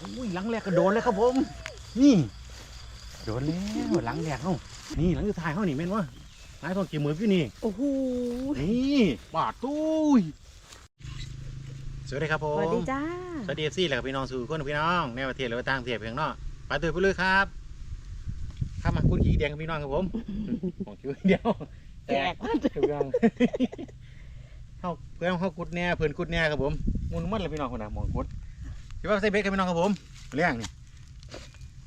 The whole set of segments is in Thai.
อุ้ยหลังแรกก็โดนเลยครับผม นี่ โดนแล้วหลังแรกเฮานี่หลังสุดท้ายเฮานี่แม่นวะนายทองกี่มือพี่นี่ โอ้โห นี่ปาดตุ้ยสวัสดีครับผสมวัสดีจ้า สวัสดีเอฟซีแล้วก็พี่น้องสู่คนพี่น้องในประเทศหรือว่าต่างประเทศเพียงนอกไปตัวไปเลยครับข้ามมาคุณขี่แดงกับพี่น้องครับผมของคิวเดียวแจกเพื่อนเขาเพื่อนเขากุดแน่เพื่อนกุดแน่ครับผมมุนมันเลยพี่น้องคนน่ะหมองกุด พี่ว่าใส่เบ็ดกับพี่น้องครับผมเรื่องนี่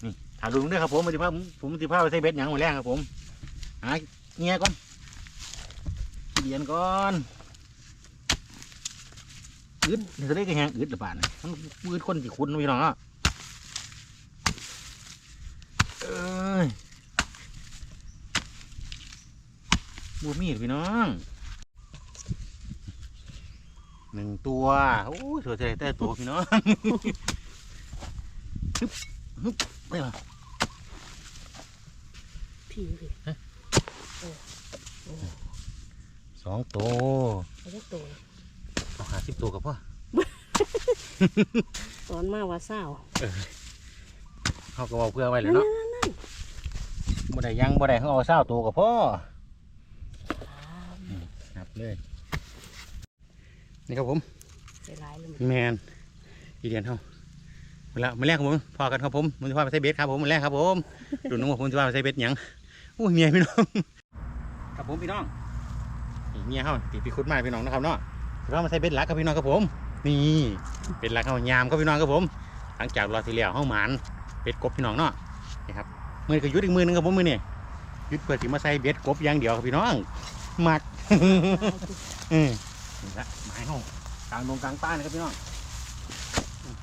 นี่ถามลุงด้วยครับผมมาสิพาผมผมสิพาไปใส่เบ็ดหยังมาแรงครับผมหาเงี้ยก่อนเดียนก่อนอึดนี่จะได้กระแหงอึดหรือเปล่านะมันมืดคนสิคุ้นพี่น้องเนาะเอ้ยบูมีดพี่น้อง หนึ่งตัวโอ้ยสวยใจแต่ตัวพี่น้องฮึบฮึบไม่มาพี่พี่สองตัวเขาจะตัวเอาหาสิบตัวกับพ่อตอนมาว่าเศร้าเขาก็เอาเพื่อไว้เลยเนาะบ่ได้ยังบ่ได้เขาเอาเศร้าตัวกับพ่อนับเลย นี่ครับผมใส่ลายเลยแมนอีเดียนเขาเวลามาแรกครับผมพอกันครับผมมันจะพาไปใส่เบ็ดครับผมมาแรกครับผมดูน้องว่าผมจะพาไปใส่เบ็ดหยังอุ้ยเมียพี่น้องครับผมพี่น้องนี่เมียเขาตีปีคุดมาพี่น้องนะครับเนาะเรามาใส่เบ็ดหลักครับพี่น้องครับผม นี่เป็ดหลักเขายามครับพี่น้องครับผม หลังจากรอทีแล้วเขาหมานเป็ดกบพี่น้องเนาะนี่ครับมือก็ยุดอีกมือหนึงครับผมมือนี่ยุดเพื่อที่มาใส่เบ็ดกบอย่างเดียวครับพี่น้องมักอืม นี่ละไม้ห้องกลางดงกลางป่านะครับพี่น้องอืม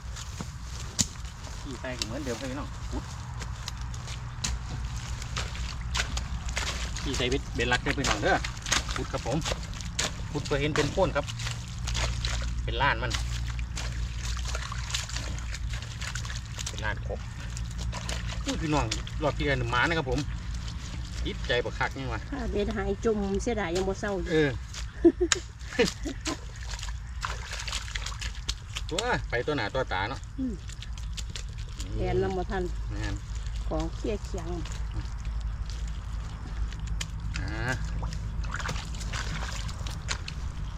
ขี่ใส่ก็เหมือนเดิมครับพี่น้องพุดขี่ใส่เบ็ดเบ็ดรักได้พี่น้องเด้อพุดครับผมพุดเพื่อเห็นเป็นโพ่นครับ เป็นล้านมัน เป็นล้านครบอุ้ยพี่น้องรอบที่เดือนหมานะครับผมจิตใจบักคักนี่วะถ้าเบ็ดหายจุ่มเสียดายยังบ่เศร้าอยู่เออ ตัวไปตัวหนาตัวตาเนาะแทนลำบ่ทันนี่นของเคี้ยเคียงอ่า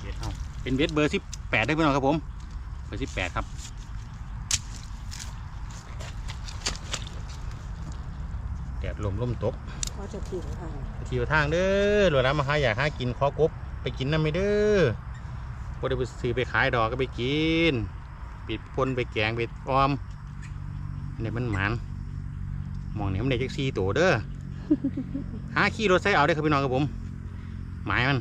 เบ็ดเอาเป็นเบ็ดเบอร์สิบแปดได้พี่น้องครับผม เบอร์สิบแปดครับแดดลมลมตกเขาจะผิวทางเที่ยวทางเด้อหลวงร้านมาหาอยากหากินขอกบ ไปกินน้ำไม่เด้อพอได้ไปซื้อไปขายดอกก็ไปกินปิดพ่นไปแกงไปออมเนี่ยมันหมันมองเนี่ยมันได้จักซีตัวเด้อหาขี่รถใส่เอาได้อครับพี่น้องครับผมหมายมัน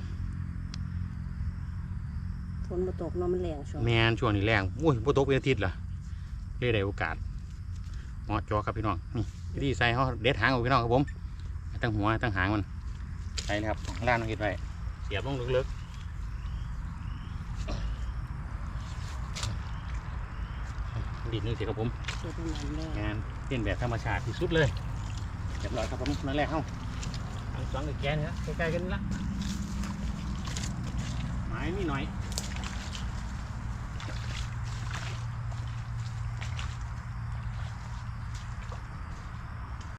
ฝนมาตกเนาะมันแรงช่วงแมนช่วงนี้แรงอุ้ยพวตกเป็นอาทิตย์ละเลยได้โอกาสเหมาะจอครับพี่น้องนี่วิธีใส่เขาเด็ดหางของพี่น้องครับผมตั้งหัวตั้งหางมันใส่เลยครับล่านมันเห็ดไว้เสียบลงลึกๆดินนี่สิครับผมเสียเป็นนั้นแรงงานเป็นแบบธรรมชาติที่สุดเลยเรียบร้อยครับผมนั่นแรกเข้าทั้งสองกับแกนนะใกล้ๆกันนี่ละไม้นี่หน่อย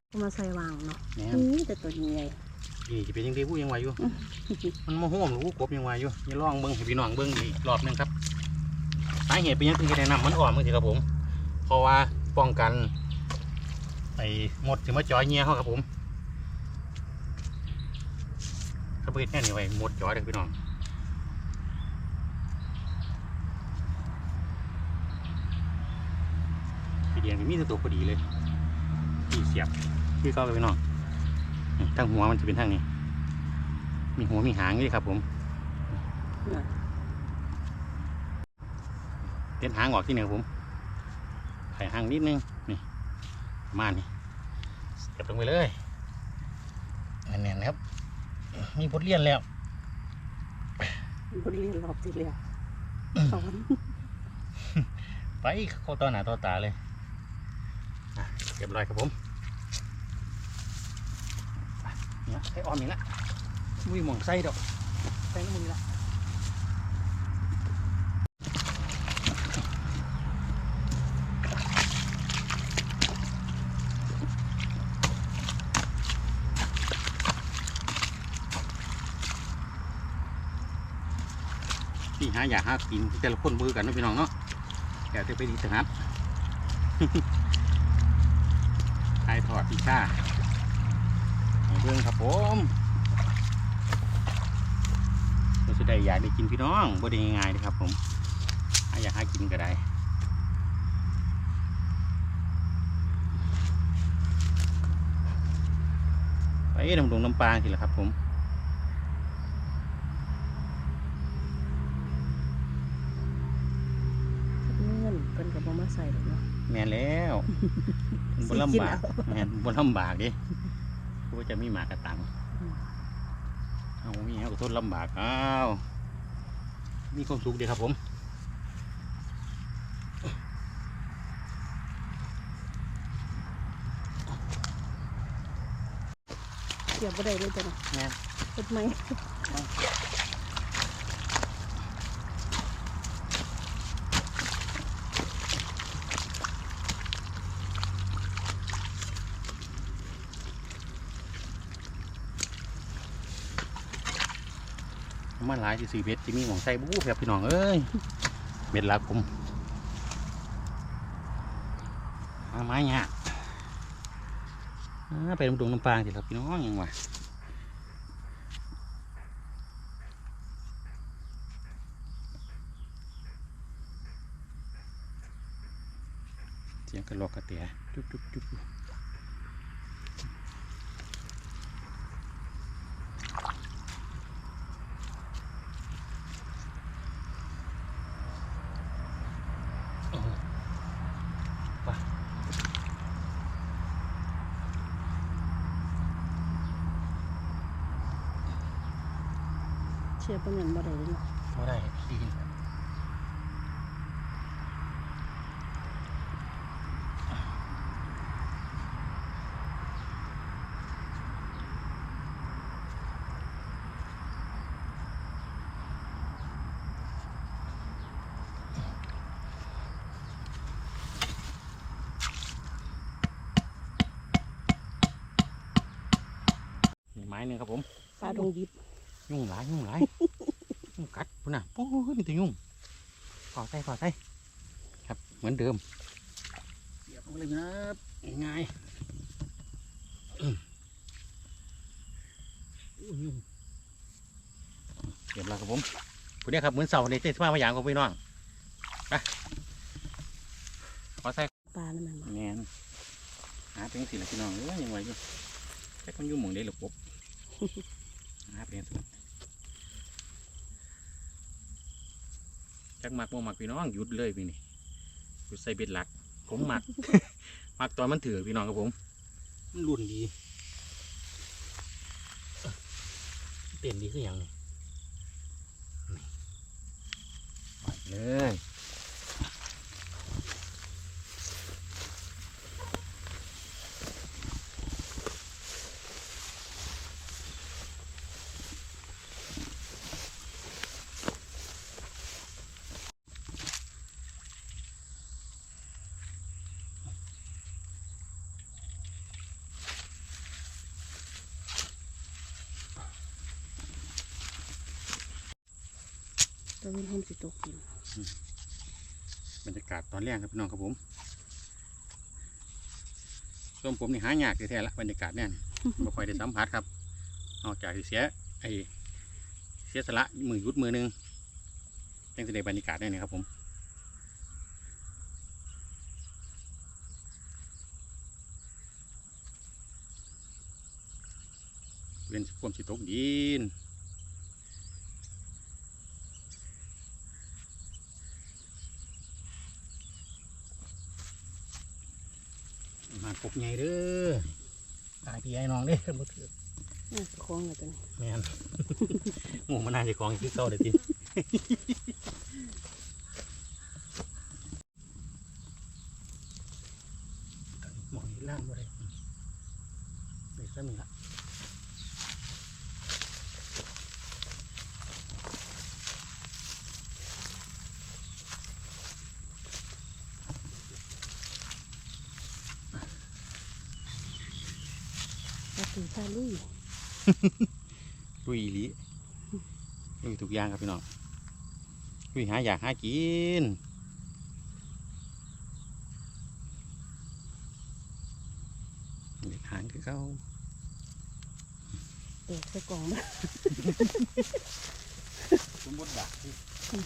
เอามาใส่วางเนาะแหม่นี่แต่ตัวใหญ่ นี่จะเป็นยังดีผู้ยังไหวอยู่ มันมาห่วมหรือผู้กบยังไหวอยู่อย่าลองเบิ้งให้พี่น้องเบิ้งอีกรอบหนึงครับสาเหตุเป็นหยังถึงจะแนะนำมันอ่อนมึงสิครับผม เพราะว่าป้องกันไอ้หมดถึงมาจ่อยเงี้ยเขาครับผมถ้าเปิดแน่นี่ไว้หมดจ่อยเลยพี่น้องพี่เดียนก็มีแต่ตัวพอดีเลยที่เสียบที่เข้าไปพี่น้องนี่ ทั้งหัวมันจะเป็นทางนี้ มีหัวมีหางนี่ครับ ผมน่ะเล่นหางออกที่หนึ่งครับผมไข่หางนิดนึงนี่ประมาณนี้เก็บลงไปเลยแน่นๆนะครับ มีบทเรียนแล้วบริเวณรอบที่แล้วสอนไปเข้าต่อหนาต่อตาเลยอะเรียบร้อยครับผม นะไอ้ออมอีกละมุ้ยหม่องไส้ดอกไส้น้ำมือละที่หาอยากหากินแต่ละคนมือกันนะพี่น้องเนาะอยากจะไปดีสนัดไอถอดพิชา เบิ่งครับผมเราจะได้อยากได้กินพี่น้องบ่ได้ง่ายๆเลยครับ ผมหาอยากหากินก็ได้ไปดำดงน้ำปลาสิละครับผมเงินเพิ่นก็บ่มาใส่หรอกเนาะแม่นแล้วมันบนสิกินลำบากเอาแม่นบนลำบากดิ กูว่าจะมีหมากกระตังอืมเอามีเอาก็ทนลำบากอ้าวมีความสุขดีครับผมเสียบบ่ได้เลยจ้ะเนาะแม่นเฮ็ดไหมามาหลายสิสี่เบ็ดที่มีหมองใส่บู๊แบบพี่น้องเอ้ยเบ็ดลักผมเอาไม้เนี่ยไปดำดงน้ำปลาสิครับพี่น้องยังวะเสียงกระรอกกระเตียจุ๊บจุ๊บจุ๊บ เสียบบ่แม่นบ่ได้เลยเนาะไม่ได้ดีนี่ไม้หนึ่งครับผมปลาดงดิบยุ่งหลายยุ่งหลาย ยุ่งกัดพุ่นน่ะโอ้ยมีแต่ยุ่งขอใส่ขอใส่ครับเหมือนเดิมเสียบลงเลยนะครับง่ายๆอืมอู้ยุ่งเรียบร้อยครับผมผู้เนี้ยครับเหมือนเสาในเทศบาลพะยางของพี่น้องไปขอใส่ปลานั่นแม่นบ่แมนหาเป็นสิละพี่น้องเอ้ยยังไงอยู่แค่คนอยู่หมองได้หรือปบหาเป็นสิ จักมักบ่มักพี่น้องหยุดเลยพี่นี่หยุดใส่เบ็ดหลัก ผมมัก มักตอนมันถือพี่น้องครับผม มันรุ่นดีเต้นดีคือหยังนี่นี่ไปเลย สิตกกินบรรยากาศตอนแรกครับพี่น้องครับผมส่วนผมนี่หายากแท้ๆละบรรยากาศเนี่ยบ่ค่อยได้สัมผัสครับ นอกจากเสียไอเสียสละมือยุดมือหนึงยังจะได้บรรยากาศเนี่ยครับผมเป็นความสิตกดิน ปกใหญ่เด้อตายพี่ไอ้น้องเด้อบ่ถือน่าสิคล้องเลยตัวนี้แม่นหมูมันน่าจะของที่เก่าเดี๋ยวทีหมองนี้ล่างบ่ได้เด็กซ้ำนี่ละ ปลา ตือปลาลุย ลุยอีหลีลุยทุกอย่างครับพี่น้องวิหาอยากหากินเด็กหางคือเขาเด็กใส่กล่องมาสมบูรณ์ดักอื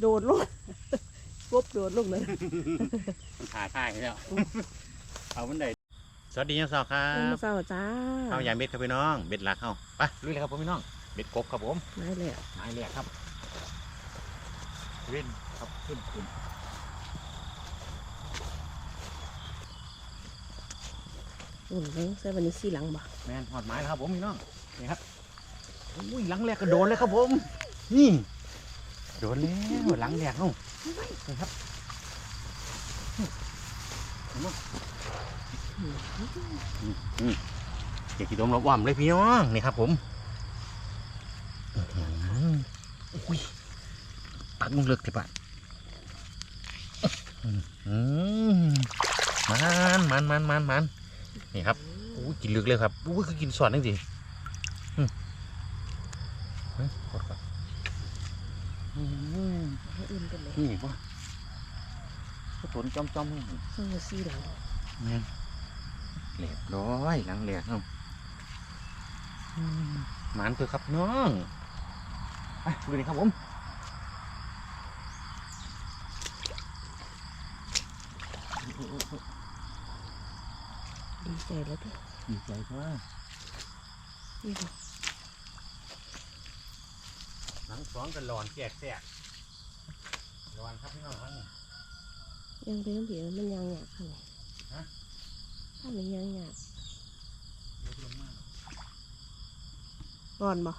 โดดลงกบโดดลงเลยมันขาท่ายแล้วเอามันได้สวัสดียังสาวครัเมื่บอเช้าจ้าเอายามเบ็ดครับพี่น้องเบ็ดหลักเข้าไปลุยเลยครับผมพี่น้องเบ็ดกบครับผมไม่เลยอะไม้แรกครับเว้นครับขึ้นขึ้นอุ่นเลยใส่วันนี้สีหลังบ่แมนหอดไม้แล้วครับผมพี่น้องนี่ครับอุ้ยหลังแรกก็โดนเลยครับผมนี่ โดนแล้วหลังแรกเอ้านี่ครับเด็กกี่ดมรอบว่ำเลยพี่น้องนี่ครับผมอุ้ยปักมุงเลิกเลยปะมันมันมันมันมันนี่ครับอู้ยกินลึกเลยครับอู้คือกินสอนจริงๆอืมเฮ้ยกดก่อนอืมให้ อุ่นไปเลยนี่ป่ะก็ตนจอมจอมๆเลยใส่สีหลังแม่นเรียบร้อยหลังแหลกเอาอืมหมานเถอะครับน้องไปดูนี่ครับผมดีใจแล้วด้วยดีใจว่านี่ค่ะหลังสองกันหลอนแจกแจก หลอนครับพี่น้องครับนี่ยังเป็นน้ำเบียร์มันยังหยาบข้างในฮะข้างในยังหยาบเดี๋ยวลงมาร้อนบ่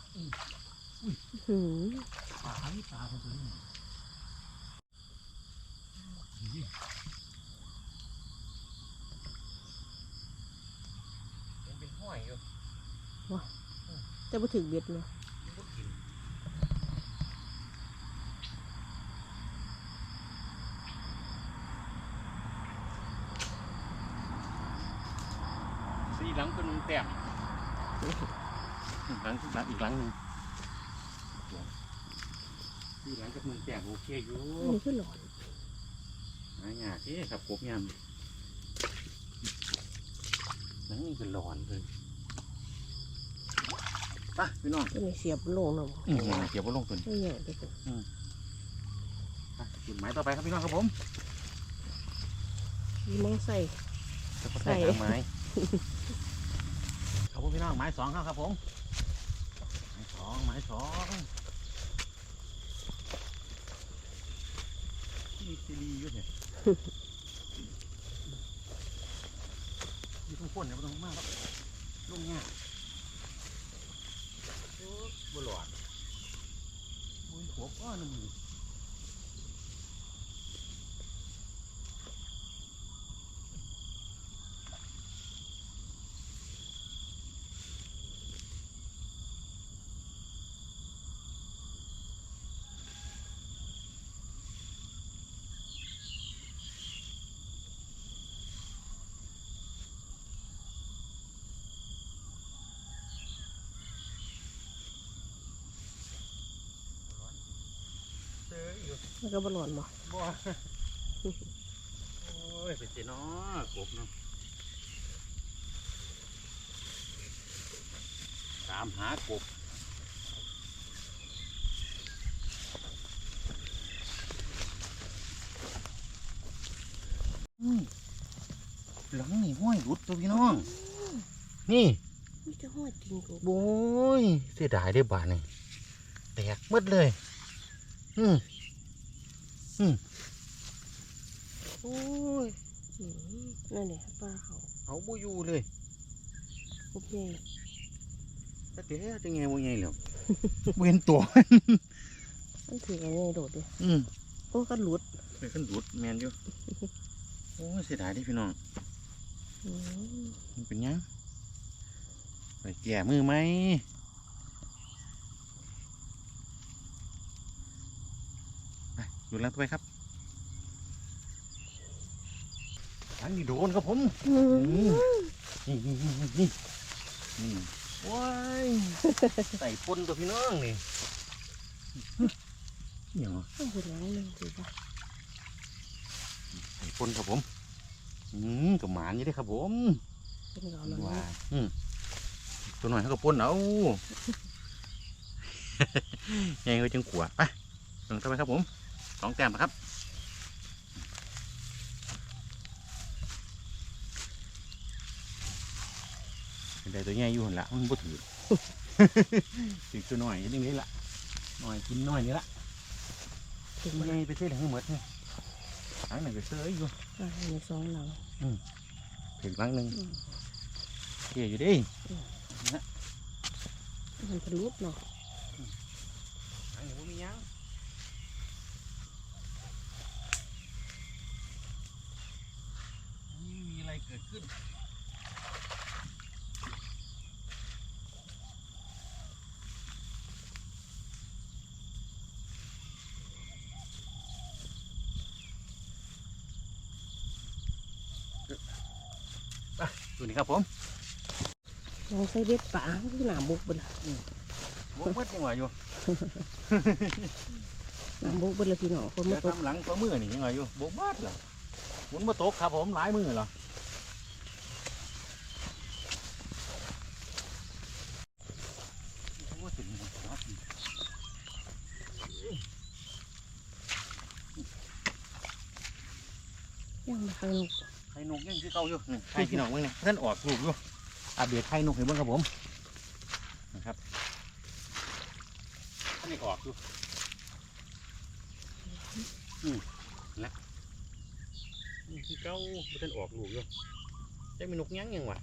หืมปลาที่ปลาคนนี้ยังเป็นห้อยอยู่แต่บ่ถึงเบ็ดเนาะ สีหลังเป็น แต้มหลังหลังอีกหลังหนึ่งสีหลังกับมึงแต้มโอเคอยู่อันนี้คือหลอนหายากที่ครับกบยำหลังนี้ก็หลอนเลยไปพี่น้องตัวนี้เสียบลงเนาะอืมเกี่ยวกับลงตุนไม่ใหญ่เด็กไปจุดหมายต่อไปครับพี่น้องครับผมมีมังใส่จะพดใส่ใส่ทางไม้ครับ ผมพี่น้องไม้สองครับครับผมไม้สองไม้สองมีซีรีอยู่เนี่ยอยู่ตรงพ้นเนี่ยไม่ต้องมากครับลงง่ายโอ้บหลอดโอ้ยหัวก้อนมือ แล้วก็บ่ร้อนบ่บ่โอ้ยเป็นเจน้อกบเนาะตามหากบอืมหลังนี่ห้อยหลุดตัวพี่น้อง นี่มีแต่ห้อยติงกบโอ้ยเสียดายได้อบาทนี่แตกหมดเลย อืม โอ้ยหืมนั่นแหละปลาเขาเอาบ่อยู่เลยกบใหญ่แต่เดี๋ยวจะไงบ่ไงแล้วบ่เห็นตัวมันถือกันใหญ่โดดเลยอืมโอ้กันหลุดไปขึ้นดูดแมนอยู่โอ้ยเสียดายเดิพี่น้องอืมมันเป็นหยังไปแก่มือไหม ไปอยู่แล้วไปครับอันนี้โดนครับผมอืมนี่นี่นี่นี่นี่นี่ว้ายใส่ปนตัวพี่น้องนี่เนี่ยงต้องเป็นแล้วหนึ่งสิจ้ะใส่ปนครับผมอืมกับหมานอยู่เด้อครับผมเป็นเราแล้วว่านะอืมตัวหน่อยเขาก็ปนเอาไงก็จังขวไปลงเข้าไปครับผม สองแต้มครับได้ตัวใหญ่อยู่หั่นละมันบ่ถือถือตัวหน่อยนี่นี่ละหน่อยกินหน่อยนี่ละถึงตัวมาใหญ่ไปเส้นทั้งหมดนี่หลังหนึ่งก็เสื้ออยู่อ่าในสองหลังถึงหลังหนึ่งอืมเกี่ยอยู่ดิมันเป็นรูปเนาะ หลังหนึ่งบ่มีหยังไม่มีอะไรเกิด ขึ้น ตัวนี้ครับผมลองใส่เบ็ดป่าที่หนาบุกบนบกมัดยังไงอยู่หนาบุกบนเลยพี่น้องคนเดี๋มายวตกทำหลังตัวมือนี่ยังไงอยู่บกมัดเหรอหมุนมาตกครับผมหลายมือเหรอโอ้ถึงหมดครับ ย่างมาข้างนอก ไข่นกยังคื อเก่าอยู่นี่ไข่พี่น้องเบิ่งนี่ท่านออกลูกอยู่อัปเดตไข่นกให้เบิ่งครับผมนะครับท่านนี่ก็ออกอยู่อืมนะนี่คือเก่าบ่ท่านออกลูกอยู่จะมีนกหยังยังวะ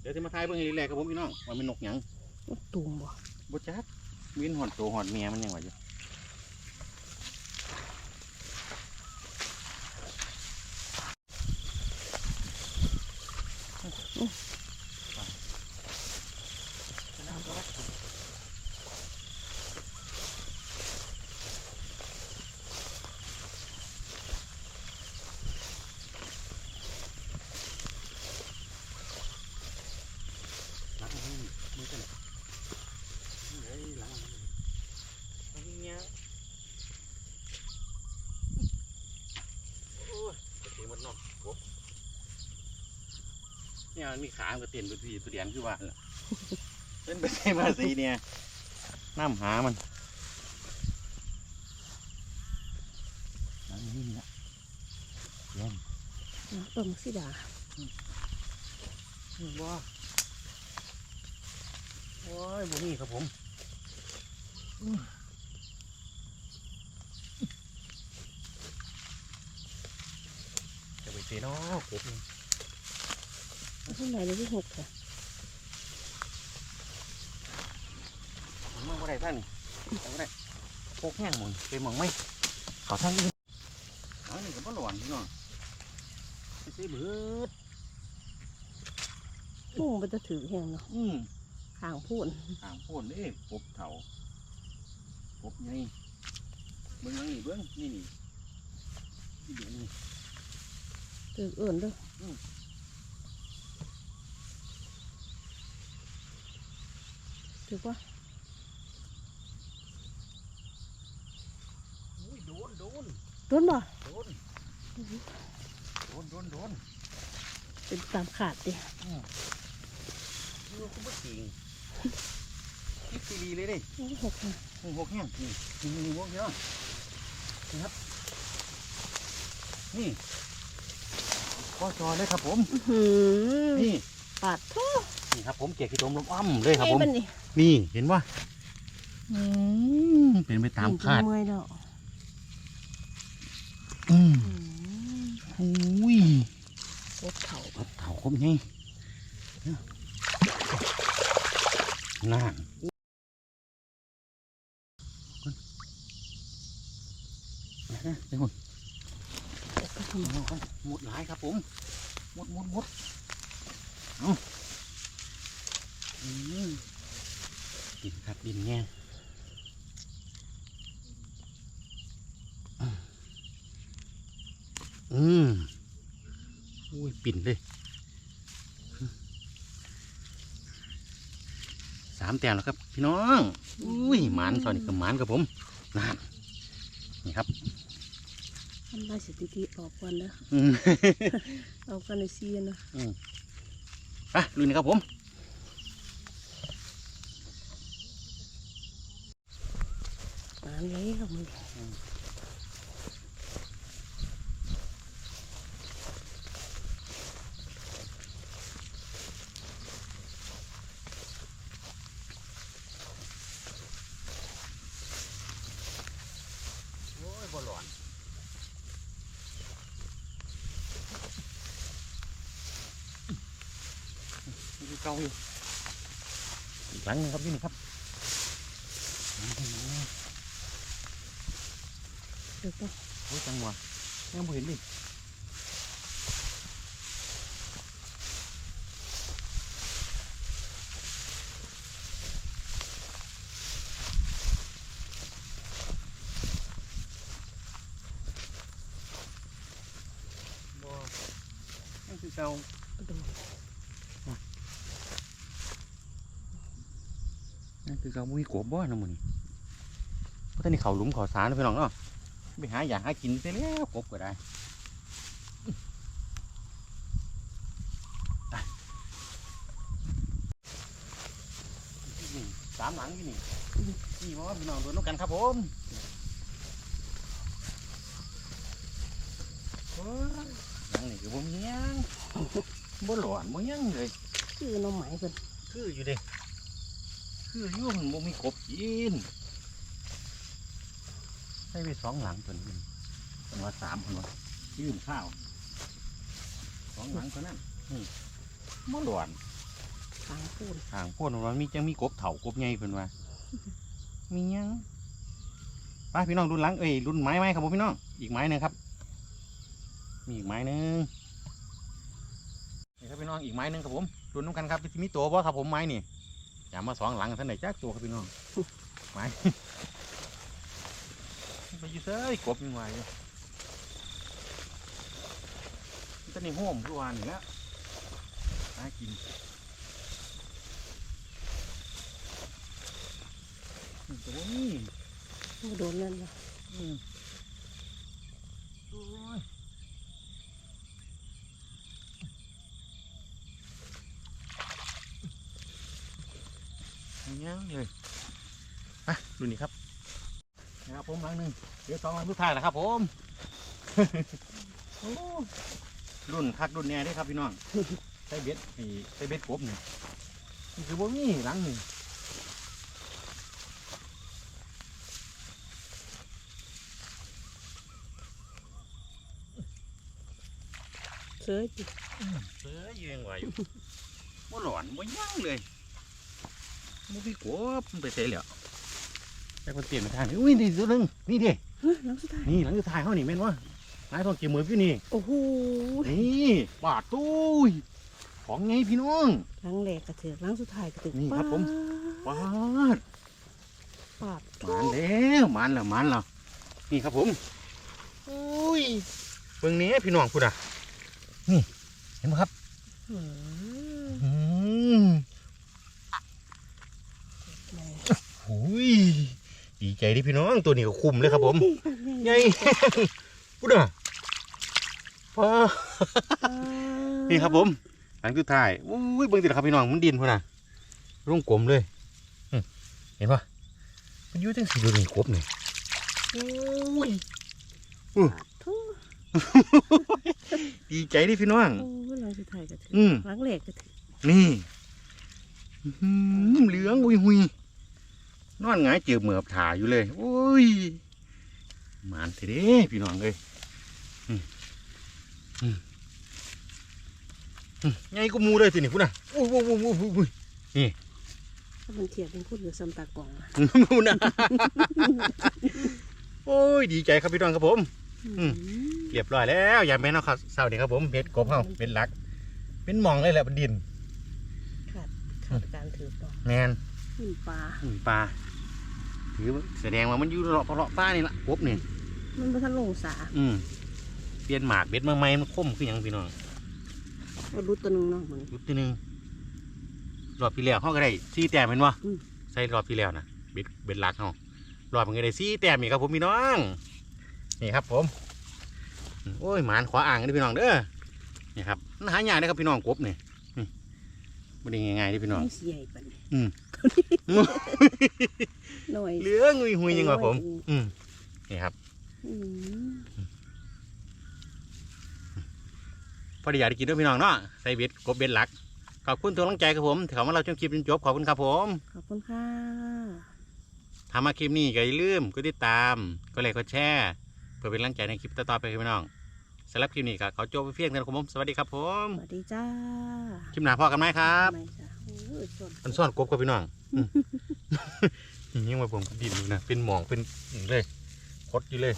เดี๋ยวจะมาทายเบิ่งให้ดีแลครับผมพี่น้องว่าเป็นนกหยังตุ่มบ่บ่จักวินหอดโตหอดเมียมันยังวะอยู่หลังนี่มือกันเฮ้ยหลังหลังเนี้ยโอ้ยกระเทียมมันนอกกบเนี่ย มันมีขามันก็เต้นเป็นพี่ตัวเดียนคือว่าล่ะเป็นไปได้มาสีเนี่ยน้ำหามันหลังนี้นะเยี่ยมน้ำต้มสิดาว้าโอ้ยบุนี่ครับผมจะไปเตะนอกกบ นี่เอาข้างในเลยที่หกค่ะมันมองว่าไรท่านนี่เอาบ่ได้โคกแห้งหมึงไปหมองไหมขอท่านนี่อ๋อนี่ก็บ่หลอนพี่น้องไปซื้อเบิดปุ้งมันจะถือแห้งเนาะอืมข้างพูนอ่างโพ่นเด้กบเถากบไงเบิ้งนี่เบิ้งนี่นี่นี่เดี๋ยวนี่ถือเอื่นเด้วย อืม ถือว่าอุ้ยโดน โดน โดนบ่ โดน โดน โดน โดน เป็นตามขาดดินี่ว่าคุณบ่จริงนี่ซีรีเลยเดิโอ้ยหกค่ะหงหกแห้งนี่นี่นี่พวกเยอะนี่ครับ นี่ก็จอเลยครับผมอื้อหือนี่ ปาดท่อ นี่ครับผมเกียร์ขี้ตมลมอ้ำเลยครับไอ้ผมมันนี่นี่เห็นว่าเป็นไปตามคาดเมื่อยแล้วอืมอืมอุ้ยกบเถาเอาเถาคมไงน่านนะนะเดี๋ยวก่อนกบก็ทำเอาเอาหมดหลายครับผมหมมุดมุดมุดเอาอืม ดินครับดินแง่อืมอุ้ย ปิ่นเลยสามแต้มแล้วครับ พี่น้อง อุ้ยหมานตอนนี้ก็หมานกับผมนั่นนี่ครับทำลายสถิติออกก่อนนะอืมเอากันในซีนนะอะลุยนะครับผม มาเลยครับมึงโอ้ยบ่หลอนมีเก่าอยู่อีกหลังหนึงครับพี่นี่ครับ เดี๋ยวก็ โอ้ยจังหวะ ยังบ่เห็นดิบ่ยังคือเก่าดูนั่นคือเขามุ้ยกบบ่นะมึงเพราะตอนนี้เขาหลุมเขาสารแล้วพี่น้องเนาะ ไปหาอยากหากินไปแล้วกบก็ได้ไปนี่สามหลังที่นี่นี่ว่าพี่น้องโดนน้ำกันครับผมโอ้ยหลังนี่คือบ่มีหยังบ่หลอนบ่หยังเลยคือน้องไหมเพิ่นคืออยู่เด้คืออยู่มันบ่มีกบกิน ใช้ไปสองหลังตัวนี้เป็นว่าสามคนว่ายืมข้าวสองหลังคนนั้นนี่บ่หลวนทางพูดทางโพ่นว่ามีจังมีกบเถากบใหญ่เพิ่นว่ามีหยังไปพี่น้องรุ่นหลังเอ้ยรุ่นไม้ไหมครับผมพี่น้องอีกไม้หนึงครับ มีอีกไม้หนึงนี่ครับพี่น้องอีกไม้หนึงครับผมรุ่นน้ำกันครับจะมีตัวบ่ครับผมไม้นี่อย่ามาสองหลังท่านไหนจ้าตัวครับพี่น้องไม้ไป อยืดเซ้ยกบยังไงอยู่ตอนนี้ห่มทุกวันนี่แหล้วหากินนี่ตัวนี้โอ้โดนนั่นละอืมโอ้ยยังเลยอะดูนี่ครับ นะครับผมหลังหนึ่งเดี๋ยวสองหลังสุดท้ายแล้วครับ ผมโอ้รุ่นคักรุ่นแน่เด้ครับพี่น้องใส่เบ็ดนี่ใส่เบ็ดกบนี่นี่คือบ่มีหลังหนึ่งเสยจิเสือยืนไหวอยู่บ่หลอนบ่ยั่งเลยบ่พี่กบมันไปเสียแล้ว แต่คนเปลี่ยนมาทางนี้อุ้ยนี่ตัวหนึงนี่ดิเฮ้ยน้องสุดท้ายนี่หลังสุดท้ายเขานี่แม่นว่าหายทองเกี่ยวมือพี่นี่โอ้โหนี่บาดตู้ยของไงพี่น้องหลังแหลกกระเถือกหลังสุดท้ายกระเถือกนี่ครับผมบาดปาดหมันแล้วหมันแล้วหมันแล้วนี่ครับผมอุ้ยเบิ่งนี้พี่น้องพูดอะนี่เห็นไหมครับอืมอืมแหม่หุย ดีใจดิพี่น้องตัวนี้ก็คุมเลยครับผมไงพูดอะว้าอ่านี่ครับผมหลังสุดท้ายอุ้ยเบิ่งติดครับพี่น้องมันดินพุ่นน่ะร่งกลมเลยอืมเห็นปะมันอยู่จังสีดูนี่ครบนี่อุ้ยทุกดีใจดิพี่น้องโอ้ยหลังสุดท้ายกระเถือกอืมหลังแหลกกระเถือกนี่อื้อหือเหลืองอุยหุย นอนหงายเจือเหมือบถ่าอยู่เลยโอ้ยหมานเถอะเด้พี่น้องเลยอืมอืมอืมไงก็มูเลยสินี่พุ่นน่ะอุ้ยอุ้ยอุ้ยอุ้ยอุ้ยถ้ามันเทียบเป็นพูดกับซัมตากล่องอะมูนะโอ้ยดีใจครับพี่น้องครับผมอืมเรียบร้อยแล้วอย่าแม่นเอาข้าวเสานี่ครับผมเบ็ดกบเฮาเป็นหลัก เป็นหมองเลยแหละเป็นดินขาดขาดการถือต่อแมนขึ้นปลาอืมปลา ถือว่าแสดงว่ามันอยู่เลาะเลาะป้านี่ละกบนี่มันบ่ทันลงสาอืมเปลี่ยนหมากเบ็ดมาใหม่มันคมคือหยังพี่น้องก็รู้ตัวหนึงเนาะมัน ยุดทีหนึงรอบที่แล้วเขาก็ได้สี่แต้มเห็นวะอืม ใส่รอบที่แล้วนะเบ็ดเบ็ดหลักเขารอบมันก็ได้สี่แต้มอีกครับผมพี่น้องนี่ครับผมอืมโอ้ยหมานขวาอ่างนี่พี่น้องเด้อนี่ครับมันหายากนะครับพี่น้องกบนี่นี่ไม่ได้ง่ายๆนี่พี่น้อง ไม่เสียอีกปานนี้อืม หน่อย เหลืองหุยหุยยังวะผม โอ้ย อืมนี่ครับ อืมพอดีอยากได้กินด้วยพี่น้องเนาะใส่เบ็ดกบเบ็ดหลัก ขอบคุณทุกกำลังใจครับผมที่เขามาเราชมคลิปจนจบขอบคุณครับผมขอบคุณค่ะทำมาคลิปนี้ก็อย่าลืมกดติดตาม ก็เลยกดแชร์เพื่อเป็นกำลังใจในคลิปต่อๆไปครับพี่น้อง สำหรับคลิปนี้ก็ขอจบไปเพียงเท่านั้นครับผมสวัสดีครับผมสวัสดีจ้าคลิปหน้าพอกันไหมครับไม่จ้ะโอ้ยสดมันซ่อนกบกับพี่น้องอืมยังไงผมดินอยู่นะเป็นหมองเป็นอย่างเลยคดอยู่เลย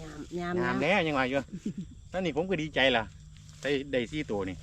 ยามยามงามนะแล้วยังไงอยู่นั่นนี่ผมก็ดีใจล่ะได้ได้ซี่ตัวนี่อ